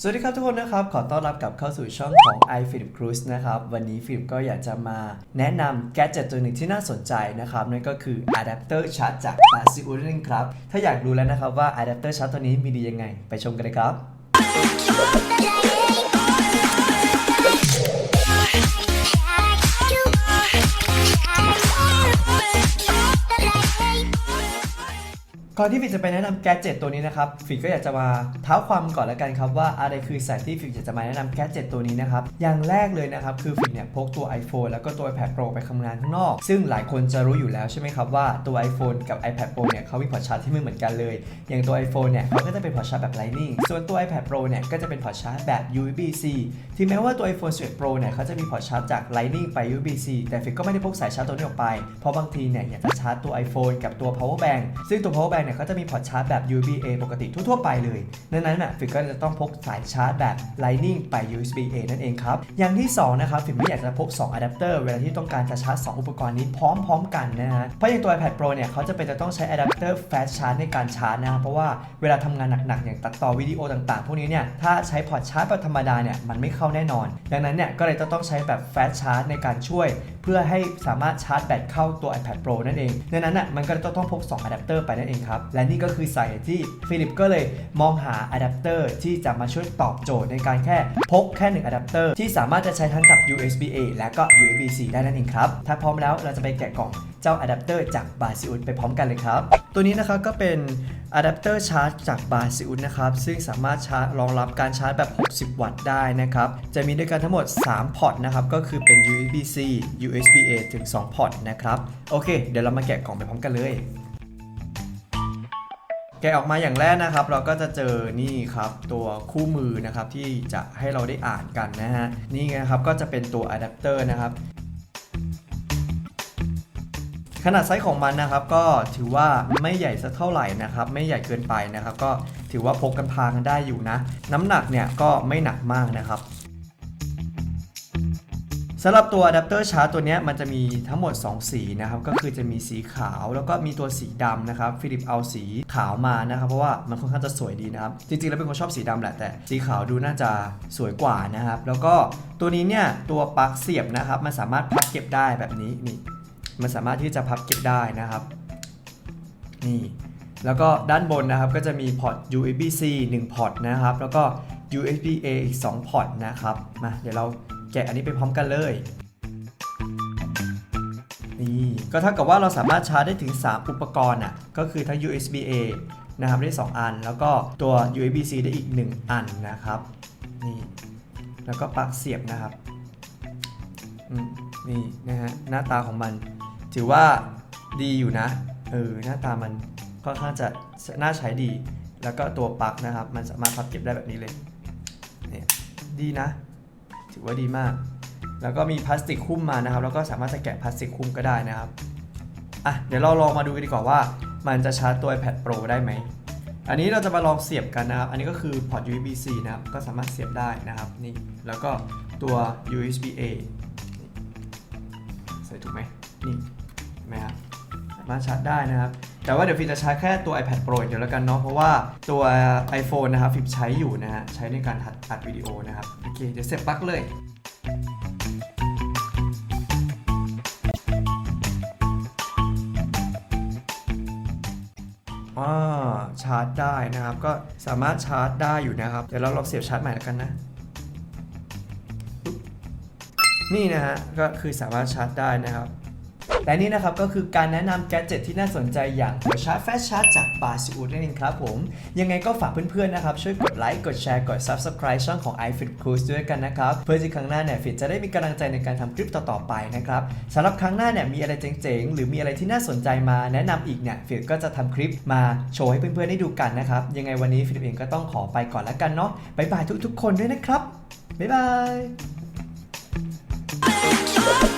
สวัสดีครับทุกคนนะครับ ขอต้อนรับกลับเข้าสู่ช่องของ i p h i l i p Cruise นะครับ วันนี้ฟิลิปก็อยากจะมาแนะนำแกจ็ตตัวหนึ่งที่น่าสนใจนะครับ นั่นก็คืออะแดปเตอร์ชาร์จจาก b a s i u นั่นเองครับ ถ้าอยากรู้แล้วนะครับว่าอะแดปเตอร์ชาร์จตัวนี้มีดียังไง ไปชมกันเลยครับ ก่อนที่ฟิกจะไปแนะนำแกดเจ็ตตัวนี้นะครับฟิกก็อยากจะมาเท้าความก่อนแล้วกันครับว่าอะไรคือสายที่ฟิกอยากจะมาแนะนำแกดเจ็ตตัวนี้นะครับอย่างแรกเลยนะครับคือฟิกเนี่ยพกตัว iPhone แล้วก็ตัว iPad Pro ไปทำงานข้างนอก ซึ่งหลายคนจะรู้อยู่แล้วใช่ไหมครับว่าตัว iPhone กับ iPad Pro เนี่ยเขามีพอร์ตชาร์จที่ไม่เหมือนกันเลย อย่างตัว iPhone เนี่ยเขาก็จะเป็นพอร์ตชาร์จแบบ Lightning ส่วนตัว iPad Pro เนี่ยก็จะเป็นพอร์ตชาร์จแบบ USB-C ที่แม้ว่าตัว iPhone 11 Pro เนี่ยเขาจะมีพอร์ตชาร์จจาก Lightning ไป USB-C แต่ฟิกก็ไม่ได้พกสายชาร์จตัวนี้ออกไปเพราะบางทีเนี่ยอยากจะชาร์จตัว iPhone กับตัว power bank ซึ่งตัว power bank เนี่ยเขาจะมีพอร์ตชาร์จแบบ USB-A ปกติทั่วๆไปเลยดังนั้นน่ะฟิกก็จะต้องพกสายชาร์จแบบ Lightning ไป USB-A นั่นเองครับ อย่างที่ 2 นะครับฟิกไม่อยากจะพก2อะแดปเตอร์เวลาที่ต้องการจะชาร์จ 2 อุปกรณ์นี้พร้อมๆกันนะฮะเพราะอย่างตัว iPad Pro เนี่ยเขาจะเป็นจะต้องใช้อะแดปเตอร์ fast charge ในการชาร์จนะครับเพราะว่าเวลาทำงานหนักๆอย่างตัดต่อวิดีโอต่างๆ พวกนี้เนี่ยถ้าใช้พอร์ตชาร์จแบบธรรมดาเนี่ยมันไม่เข้าแน่นอน ดังนั้นเนี่ยก็เลยจะต้องใช้แบบ fast charge ในการช่วย พื่อให้สามารถชาร์จแบตเข้าตัว iPad Pro นั่นเองดังนั้นอะมันก็จะต้องพก2อะแดปเตอร์ไปนั่นเองครับ และนี่ก็คือสาเหตุที่ฟิลิปก็เลยมองหาอะแดปเตอร์ที่จะมาช่วยตอบโจทย์ในการแค่พกแค่1อะแดปเตอร์ที่สามารถจะใช้ทั้งกับ USB-A และก็ USB-C ได้นั่นเองครับ ถ้าพร้อมแล้วเราจะไปแกะกล่องเจ้าอะแดปเตอร์จากบาซิอุสไปพร้อมกันเลยครับ ตัวนี้นะครับก็เป็นอะแดปเตอร์ชาร์จจากบาซิอุสนะครับ ซึ่งสามารถชาร์จรองรับการชาร์จแบบ 60 วัตต์ได้นะครับ จะมีด้วยกันทั้งหมด 3 พอร์ตนะครับ ก็คือเป็น USB-C USB-A ถึง 2 พอร์ตนะครับ โอเค เดี๋ยวเรามาแกะกล่องไปพร้อมกันเลยแกะออกมาอย่างแรกนะครับ เราก็จะเจอนี่ครับตัวคู่มือนะครับที่จะให้เราได้อ่านกันนะฮะนี่ไงครับก็จะเป็นตัวอะแดปเตอร์นะครับ ขนาดไซส์ของมันนะครับ ก็ถือว่าไม่ใหญ่สักเท่าไหร่นะครับ ไม่ใหญ่เกินไปนะครับ ก็ถือว่าพกกันพากันได้อยู่นะ น้ำหนักเนี่ยก็ไม่หนักมากนะครับสำหรับตัวอะแดปเตอร์ชาร์จตัวนี้มันจะมีทั้งหมด 2 สีนะครับ ก็คือจะมีสีขาวแล้วก็มีตัวสีดำนะครับฟิลิปเอาสีขาวมานะครับ เพราะว่ามันค่อนข้างจะสวยดีนะครับ จริงๆ แล้วเป็นคนชอบสีดำแหละ แต่สีขาวดูน่าจะสวยกว่านะครับ แล้วก็ตัวนี้เนี่ยตัวปลั๊กเสียบนะครับ มันสามารถพับเก็บได้แบบนี้นี่ มันสามารถที่จะพับเก็บได้นะครับ นี่ แล้วก็ด้านบนนะครับก็จะมีพอร์ต USB-C 1 พอร์ตนะครับ แล้วก็ USB-A อีก 2 พอร์ตนะครับ มาเดี๋ยวเราแกะอันนี้ไปพร้อมกันเลย นี่ก็เท่ากับว่าเราสามารถชาร์จได้ถึง 3 อุปกรณ์อะ ก็คือทั้ง USB-A นะครับได้ 2 อัน แล้วก็ตัว USB-C ได้อีก 1 อันนะครับ นี่ แล้วก็ปลั๊กเสียบนะครับนี่นะฮะหน้าตาของมัน ถือว่าดีอยู่นะ เออ หน้าตามันค่อนข้างจะน่าใช้ดี แล้วก็ตัวปลั๊กนะครับ มันสามารถพับเก็บได้แบบนี้เลยเนี่ยดีนะ ถือว่าดีมาก แล้วก็มีพลาสติกหุ้มมานะครับ แล้วก็สามารถจะแกะพลาสติกหุ้มก็ได้นะครับ อะ เดี๋ยวเราลองมาดูกันดีกว่าว่า มันจะชาร์จตัว iPad Pro ได้ไหม อันนี้เราจะมาลองเสียบกันนะครับ อันนี้ก็คือพอร์ต USB-C นะครับ ก็สามารถเสียบได้นะครับ นี่ แล้วก็ตัว USB-A ใส่ถูกไหมนี่ ไหมครับสามารถชาร์จได้นะครับ แต่ว่าเดี๋ยวฟิลจะชาร์จแค่ตัว iPad Pro เดี๋ยวแล้วกันเนาะเพราะว่าตัว iPhone นะครับฟิลใช้อยู่นะฮะใช้ในการอัดอัดวิดีโอนะครับโอเคเดี๋ยวเสียบปลั๊กเลยอ่าชาร์จได้นะครับ ก็สามารถชาร์จได้อยู่นะครับ เดี๋ยวเราลองเสียบชาร์จใหม่แล้วกันนะ นี่นะฮะก็คือสามารถชาร์จได้นะครับ และนี่นะครับก็คือการแนะนำแกดเจ็ตที่น่าสนใจอย่างหัวชาร์จแฟชชาร์จจากบาซิอุดนั่นเองครับผม ยังไงก็ฝากเพื่อนๆนะครับ ช่วยกดไลค์กดแชร์กด Subscribe ช่องของ iFit Cruise ด้วยกันนะครับ เพื่อที่ครั้งหน้าเนี่ยฟิตจะได้มีกำลังใจในการทำคลิปต่อๆไปนะครับสำหรับครั้งหน้าเนี่ยมีอะไรเจ๋งๆ หรือมีอะไรที่น่าสนใจมาแนะนำอีกเนี่ยฟิตก็จะทำคลิปมาโชว์ให้เพื่อนๆได้ดูกันนะครับยังไงวันนี้ฟิตเองก็ต้องขอไปก่อนแล้วกันเนาะบ๊ายบายทุกๆ คนด้วยนะครับบ๊ายบาย